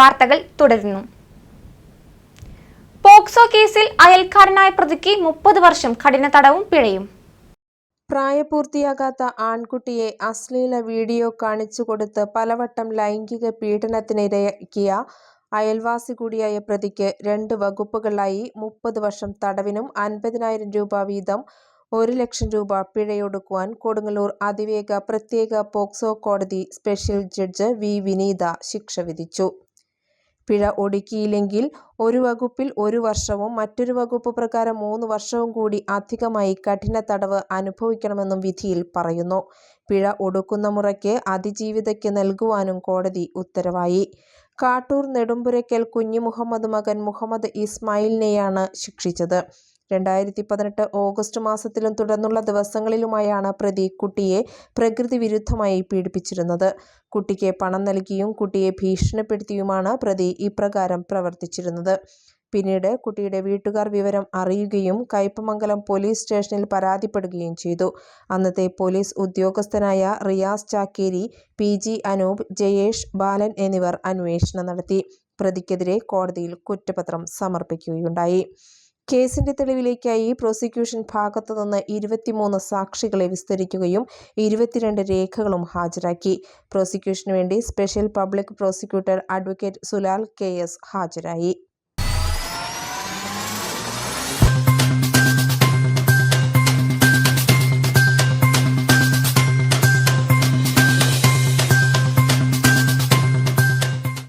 വാർത്തകൾ തുടരുന്നു. പോക്സോ കേസിൽ അയൽക്കാരനായ പ്രതിക്ക് മുപ്പത് വർഷം കഠിന തടവും പിഴയും. പ്രായപൂർത്തിയാകാത്ത ആൺകുട്ടിയെ അശ്ലീല വീഡിയോ കാണിച്ചു കൊടുത്ത് പലവട്ടം ലൈംഗിക പീഡനത്തിനിരയാക്കിയ അയൽവാസി കൂടിയായ പ്രതിക്ക് രണ്ട് വകുപ്പുകളായി മുപ്പത് വർഷം തടവിനും അൻപതിനായിരം രൂപ വീതം ഒരു ലക്ഷം രൂപ പിഴയൊടുക്കുവാൻ കൊടുങ്ങല്ലൂർ അതിവേഗ പ്രത്യേക പോക്സോ കോടതി സ്പെഷ്യൽ ജഡ്ജ് വി വിനീത ശിക്ഷ വിധിച്ചു. പിഴ ഒടുക്കിയില്ലെങ്കിൽ ഒരു വകുപ്പിൽ ഒരു വർഷവും മറ്റൊരു വകുപ്പ് പ്രകാരം മൂന്ന് വർഷവും കൂടി അധികമായി കഠിന തടവ് അനുഭവിക്കണമെന്നും വിധിയിൽ പറയുന്നു. പിഴ ഒടുക്കുന്ന മുറയ്ക്ക് അതിജീവിതയ്ക്ക് നൽകുവാനും കോടതി ഉത്തരവായി. കാട്ടൂർ നെടുമ്പുരയ്ക്കൽ കുഞ്ഞിമുഹമ്മദ് മകൻ മുഹമ്മദ് ഇസ്മായിലിനെയാണ് ശിക്ഷിച്ചത്. രണ്ടായിരത്തി പതിനെട്ട് ഓഗസ്റ്റ് മാസത്തിലും തുടർന്നുള്ള ദിവസങ്ങളിലുമായാണ് പ്രതി കുട്ടിയെ പ്രകൃതി വിരുദ്ധമായി പീഡിപ്പിച്ചിരുന്നത്. കുട്ടിക്ക് പണം നൽകിയും കുട്ടിയെ ഭീഷണിപ്പെടുത്തിയുമാണ് പ്രതി ഇപ്രകാരം പ്രവർത്തിച്ചിരുന്നത്. പിന്നീട് കുട്ടിയുടെ വീട്ടുകാർ വിവരം അറിയുകയും കയ്പമംഗലം പോലീസ് സ്റ്റേഷനിൽ പരാതിപ്പെടുകയും ചെയ്തു. അന്നത്തെ പോലീസ് ഉദ്യോഗസ്ഥനായ റിയാസ് ചാക്കേരി പി ജി അനൂപ് ജയേഷ് ബാലൻ എന്നിവർ അന്വേഷണം നടത്തി. പ്രതിക്കെതിരെ കോടതിയിൽ കുറ്റപത്രം സമർപ്പിക്കുകയുണ്ടായി. കേസിന്റെ തെളിവിലേക്കായി പ്രോസിക്യൂഷൻ ഭാഗത്തുനിന്ന് ഇരുപത്തിമൂന്ന് സാക്ഷികളെ വിസ്തരിക്കുകയും ഇരുപത്തിരണ്ട് രേഖകളും ഹാജരാക്കി. പ്രോസിക്യൂഷനു വേണ്ടി special public prosecutor advocate Sulal K S ഹാജരായി.